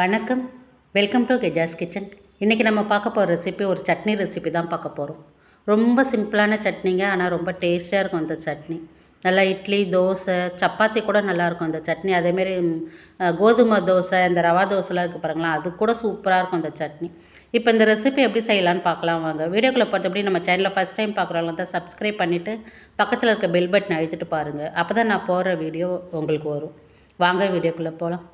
வணக்கம். Welcome to கெஜாஸ் kitchen இன்றைக்கி நம்ம பார்க்க போகிற ரெசிபி ஒரு சட்னி ரெசிபி தான் பார்க்க போகிறோம் ரொம்ப சிம்பிளான சட்னிங்க ஆனால் ரொம்ப டேஸ்ட்டாக இருக்கும் அந்த சட்னி. நல்லா இட்லி தோசை சப்பாத்தி கூட நல்லாயிருக்கும் அந்த சட்னி. அதேமாரி கோதுமை தோசை இந்த ரவா தோசைலாம் இருக்குது பாருங்களா அது கூட சூப்பராக இருக்கும் அந்த சட்னி. இப்போ இந்த ரெசிபி எப்படி செய்யலாம்னு பார்க்கலாம் வாங்க. வீடியோக்குள்ளே பார்த்தபடி நம்ம சேனலில் ஃபஸ்ட் டைம் பார்க்குறவங்க தான் சப்ஸ்கிரைப் பண்ணிவிட்டு பக்கத்தில் இருக்க பெல் பட்டன் அழுத்திட்டு பாருங்கள் அப்போ தான் நான் போகிற வீடியோ உங்களுக்கு வரும். வாங்க வீடியோக்குள்ளே போகலாம்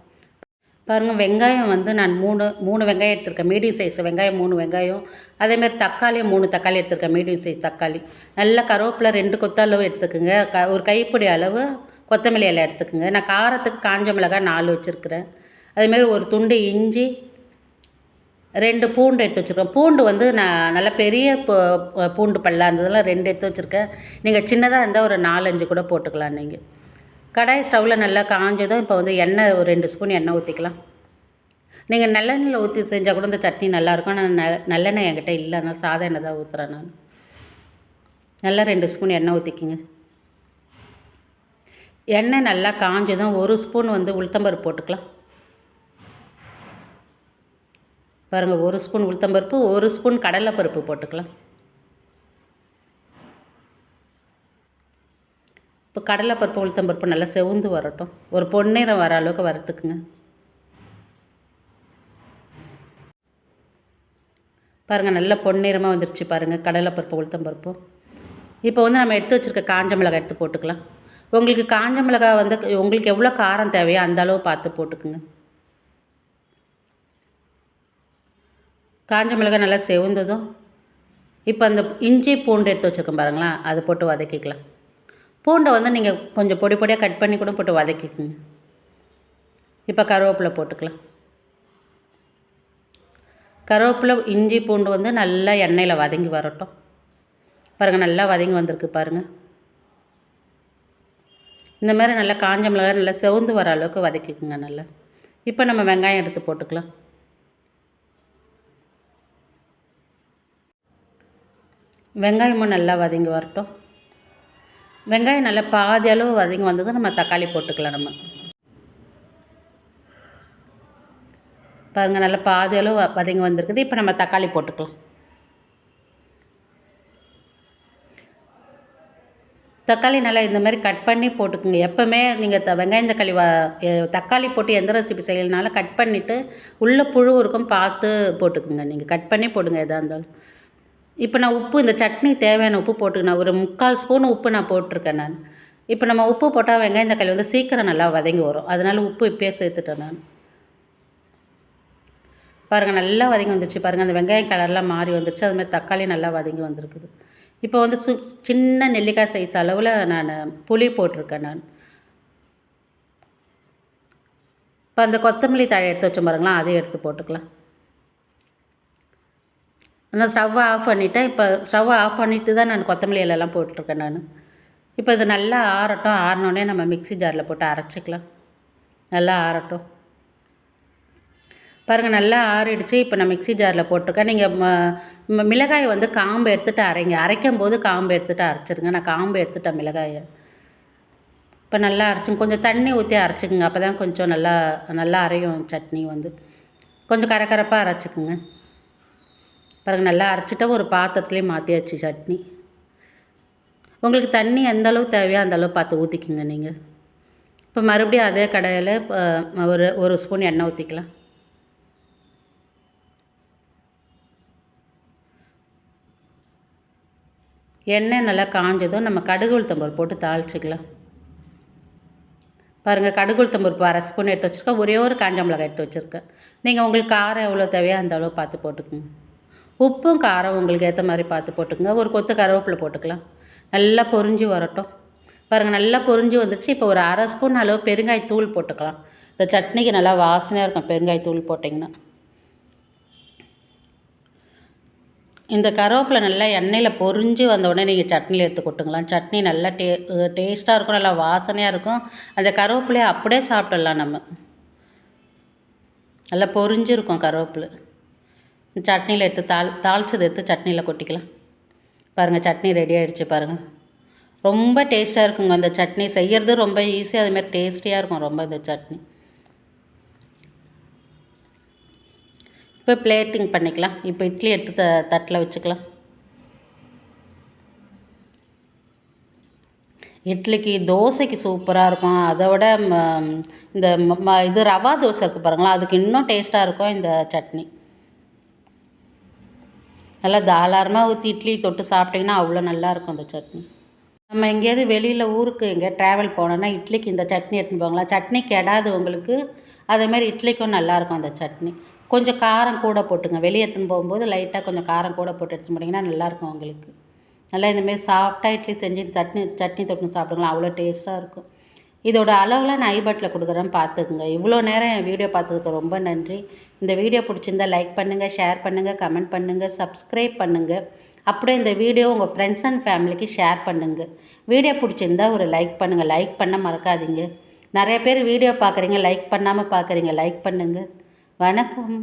பாருங்கள் வெங்காயம் வந்து நான் மூணு மூணு வெங்காயம் எடுத்திருக்கேன். மீடியம் சைஸ் வெங்காயம் மூணு வெங்காயம். அதேமாதிரி தக்காளியும் மூணு தக்காளி எடுத்திருக்கேன் மீடியம் சைஸ் தக்காளி. நல்லா கருவேப்பிலை ரெண்டு கொத்த அளவு எடுத்துக்கோங்க. க ஒரு கைப்பிடி அளவு கொத்தமல்லி இலை எடுத்துக்கோங்க. நான் காரத்துக்கு காஞ்ச மிளகாய் நாலு வச்சுருக்கிறேன். அதேமாரி ஒரு துண்டு இஞ்சி ரெண்டு பூண்டு எடுத்து வச்சுருக்கேன் பூண்டு வந்து நான் நல்லா பெரிய பூ- பூண்டு பல்லா இருந்ததெல்லாம் ரெண்டு எடுத்து வச்சுருக்கேன். நீங்கள் சின்னதாக இருந்தால் ஒரு நாலஞ்சு கூட போட்டுக்கலாம் நீங்கள் கடாய் ஸ்டவ்வில் நல்லா காஞ்சதும் இப்போ வந்து எண்ணெய் ஒரு ரெண்டு ஸ்பூன் எண்ணெய் ஊற்றிக்கலாம் நீங்கள் நல்லெண்ணெயில் ஊற்றி செஞ்சால் கூட இந்த சட்னி நல்லாயிருக்கும் ஆனால் ந நல்லெண்ணெய் என்கிட்ட இல்லை. அதனால் சாதா எண்ணெய் தான் ஊற்றுறேன் நான். நல்லா ரெண்டு ஸ்பூன் எண்ணெய் ஊற்றிக்கிங்க எண்ணெய் நல்லா காஞ்சதும் ஒரு ஸ்பூன் வந்து உளுத்தம்பருப்பு போட்டுக்கலாம். பாருங்கள் ஒரு ஸ்பூன் உளுத்தம்பருப்பு ஒரு ஸ்பூன் கடலைப்பருப்பு போட்டுக்கலாம். இப்போ கடலைப்பருப்பு உளுத்தம்பருப்பு நல்லா செவுந்து வரட்டும். ஒரு பொன்னிறம் வர அளவுக்கு வறுத்துக்குங்க. பாருங்கள் நல்ல பொன்னிறமாக வந்துருச்சு பாருங்கள் கடலைப்பருப்பு உளுத்தம்பருப்பு. இப்போ வந்து நம்ம எடுத்து வச்சுருக்க காஞ்ச மிளகாய் எடுத்து போட்டுக்கலாம். உங்களுக்கு காஞ்ச மிளகாய் வந்து உங்களுக்கு எவ்வளோ காரம் தேவையோ அந்த அளவு பார்த்து போட்டுக்குங்க. காஞ்ச மிளகாய் நல்லா செவந்ததும் இப்போ அந்த இஞ்சி பூண்டு எடுத்து வச்சுருக்கோம் பாருங்களா அது போட்டு வதக்கிக்கலாம். பூண்டை வந்து நீங்கள் கொஞ்சம் பொடி பொடியாக கட் பண்ணி கூட போட்டு வதக்கிக்கோங்க. இப்போ கருவேப்பிலை போட்டுக்கலாம். கருவேப்பிலை இஞ்சி பூண்டு வந்து நல்லா எண்ணெயில் வதங்கி வரட்டும். பாருங்கள் நல்லா வதங்கி வந்திருக்கு பாருங்கள் இந்த மாதிரி நல்லா காஞ்ச மிளகாய் நல்லா செவந்து வர அளவுக்கு வதக்கிக்குங்க நல்லா. இப்போ நம்ம வெங்காயம் எடுத்து போட்டுக்கலாம். வெங்காயமும் நல்லா வதங்கி வரட்டும். வெங்காயம் நல்லா பாதி அளவு வதங்கி வந்ததும் நம்ம தக்காளி போட்டுக்கலாம் நம்ம. பாருங்கள் நல்லா பாதி அளவு வ- வதங்கி வந்திருக்குது. இப்போ நம்ம தக்காளி போட்டுக்கலாம். தக்காளி நல்லா இந்த மாதிரி கட் பண்ணி போட்டுக்குங்க. எப்போவுமே நீங்கள் த வெங்காயம் தக்காளி வ தக்காளி போட்டு எந்த ரெசிபி செய்யலனாலும் கட் பண்ணிவிட்டு உள்ளே புழு இருக்கும் பார்த்து போட்டுக்குங்க. நீங்கள் கட் பண்ணி போடுங்க எதாக இருந்தாலும். இப்போ நான் உப்பு இந்த சட்னி தேவையான உப்பு போட்டுக்கணும் ஒரு முக்கால் ஸ்பூன் உப்பு நான் போட்டிருக்கேன் நான். இப்போ நம்ம உப்பு போட்டால் வெங்காயம் தக்காளி வந்து சீக்கிரம் நல்லா வதங்கி வரும். அதனால உப்பு இப்போயே சேர்த்துட்டேன் நான். பாருங்கள் நல்லா வதங்கி வந்துருச்சு. பாருங்கள் அந்த வெங்காயம் கலர்லாம் மாறி வந்துருச்சு. அதுமாதிரி தக்காளி நல்லா வதங்கி வந்திருக்குது. இப்போ வந்து சு சின்ன நெல்லிக்காய் சைஸ் அளவில் நான் புளி போட்டிருக்கேன் நான். இப்போ அந்த கொத்தமல்லி தழை எடுத்து வச்சோம் பாருங்களா அதையும் எடுத்து போட்டுக்கலாம். நான் ஸ்டவ்வை ஆஃப் பண்ணிட்டேன். இப்போ ஸ்டவ்வை ஆஃப் பண்ணிட்டு தான் நான் கொத்தமல்லி இலையெல்லாம் போட்டிருக்கேன் நான். இப்போ இது நல்லா ஆறட்டும். ஆறினோடனே நம்ம மிக்ஸி ஜாரில் போட்டு அரைச்சிக்கலாம். நல்லா ஆறட்டும். பாருங்கள் நல்லா ஆறிடுச்சு. இப்போ நான் மிக்ஸி ஜாரில் போட்டிருக்கேன். நீங்கள் ம மிளகாய் வந்து காம்பு எடுத்துகிட்டு அரைங்க. அரைக்கும் போது காம்பு எடுத்துகிட்டு அரைச்சிருங்க. நான் காம்பு எடுத்துட்டேன் மிளகாயை. இப்போ நல்லா அரைச்சுங்க கொஞ்சம் தண்ணி ஊற்றி அரைச்சிக்கோங்க. அப்போ தான் கொஞ்சம் நல்லா நல்லா அரையும் சட்னி வந்து. கொஞ்சம் கரகரப்பாக அரைச்சிக்குங்க. பாருங்கள் நல்லா அரைச்சிட்டா ஒரு பாத்திரத்துலேயே மாற்றியாச்சு சட்னி. உங்களுக்கு தண்ணி எந்த அளவு தேவையோ அந்த அளவு பார்த்து ஊற்றிக்குங்க நீங்கள் இப்போ மறுபடியும் அதே கடையில் ஒரு ஒரு ஸ்பூன் எண்ணெய் ஊற்றிக்கலாம் எண்ணெய் நல்லா காஞ்சதும் நம்ம கடுகு உளுத்தம்பருப்பு போட்டு தாளிச்சிக்கலாம். பாருங்கள் கடுகு உளுத்தம்பருப்பு அரை ஸ்பூன் எடுத்து வச்சுருக்கேன். ஒரே ஒரு காஞ்ச மிளகாய் எடுத்து வச்சுருக்கேன். நீங்கள் உங்களுக்கு காரம் எவ்வளோ தேவையோ அந்த அளவு பார்த்து போட்டுக்கோங்க. உப்பும் காரம் உங்களுக்கு ஏற்ற மாதிரி பார்த்து போட்டுக்கோங்க. ஒரு கொத்து கருவேப்பிலை போட்டுக்கலாம். நல்லா பொரிஞ்சு வரட்டும். பாருங்கள் நல்லா பொரிஞ்சு வந்துருச்சு. இப்போ ஒரு அரை ஸ்பூன் அளவு பெருங்காய் தூள் போட்டுக்கலாம். இந்த சட்னிக்கு நல்லா வாசனையாக இருக்கும் பெருங்காய் தூள் போட்டிங்கன்னா. இந்த கருவேப்பிலை நல்லா எண்ணெயில் பொரிஞ்சு வந்த உடனே நீங்கள் சட்னியில் எடுத்து கொட்டுங்களாம். சட்னி நல்லா டே டேஸ்ட்டாக இருக்கும் நல்லா வாசனையாக இருக்கும். அந்த கருவேப்பிலையை அப்படியே சாப்பிடலாம் நம்ம. நல்லா பொரிஞ்சிருக்கும் கருவேப்பிலை. சட்னியில் எடுத்து தாள் தாளிச்சது எடுத்து சட்னியில் கொட்டிக்கலாம். பாருங்கள் சட்னி ரெடி ஆகிடுச்சு பாருங்கள் ரொம்ப டேஸ்ட்டாக இருக்குங்க அந்த சட்னி. செய்கிறது ரொம்ப ஈஸி அதுமாரி டேஸ்டியாக இருக்கும் ரொம்ப இந்த சட்னி. இப்போ பிளேட்டிங் பண்ணிக்கலாம். இப்போ இட்லி எடுத்து த தட்டில் வச்சுக்கலாம். இட்லிக்கு தோசைக்கு சூப்பராக இருக்கும். அதை விட ம- இந்த ம- இது ரவா தோசை இருக்குது பாருங்களா அதுக்கு இன்னும் டேஸ்ட்டாக இருக்கும் இந்த சட்னி. நல்லா தாராளமாக ஊற்றி இட்லி தொட்டு சாப்பிட்டிங்கன்னா அவ்வளோ நல்லா இருக்கும் அந்த சட்னி. நம்ம எங்கேயாவது வெளியில் ஊருக்கு எங்கேயா ட்ராவல் போனோன்னா இட்லிக்கு இந்த சட்னி எடுத்துன்னு போங்களா சட்னி கெடாது உங்களுக்கு. அதேமாதிரி இட்லிக்கும் நல்லாயிருக்கும் அந்த சட்னி. கொஞ்சம் காரம் கூட போட்டுங்க. வெளியே எடுத்துன்னு போகும்போது லைட்டாக கொஞ்சம் காரம் கூட போட்டு எடுத்துன்னு போனீங்கன்னா நல்லாயிருக்கும் உங்களுக்கு. நல்லா இந்தமாரி சாஃப்டாக இட்லி செஞ்சு சட்னி சட்னி தொட்டு சாப்பிடுங்களா? அவ்வளோ டேஸ்ட்டாக இருக்கும். இதோட அளவுலாம் நான் ஐபட்டில் கொடுக்குறேன் பார்த்துக்குங்க. இவ்வளோ நேரம் என் வீடியோ பார்த்ததுக்கு ரொம்ப நன்றி. இந்த வீடியோ பிடிச்சிருந்தா லைக் பண்ணுங்கள் ஷேர் பண்ணுங்கள் கமெண்ட் பண்ணுங்கள் சப்ஸ்கிரைப் பண்ணுங்கள் அப்படியே இந்த வீடியோ உங்கள் ஃப்ரெண்ட்ஸ் அண்ட் ஃபேமிலிக்கு ஷேர் பண்ணுங்கள் வீடியோ பிடிச்சிருந்தா ஒரு லைக் பண்ணுங்கள் லைக் பண்ண மறக்காதீங்க. நிறைய பேர் வீடியோ பார்க்குறீங்க லைக் பண்ணாமல் பார்க்குறீங்க லைக் பண்ணுங்கள் வணக்கம்.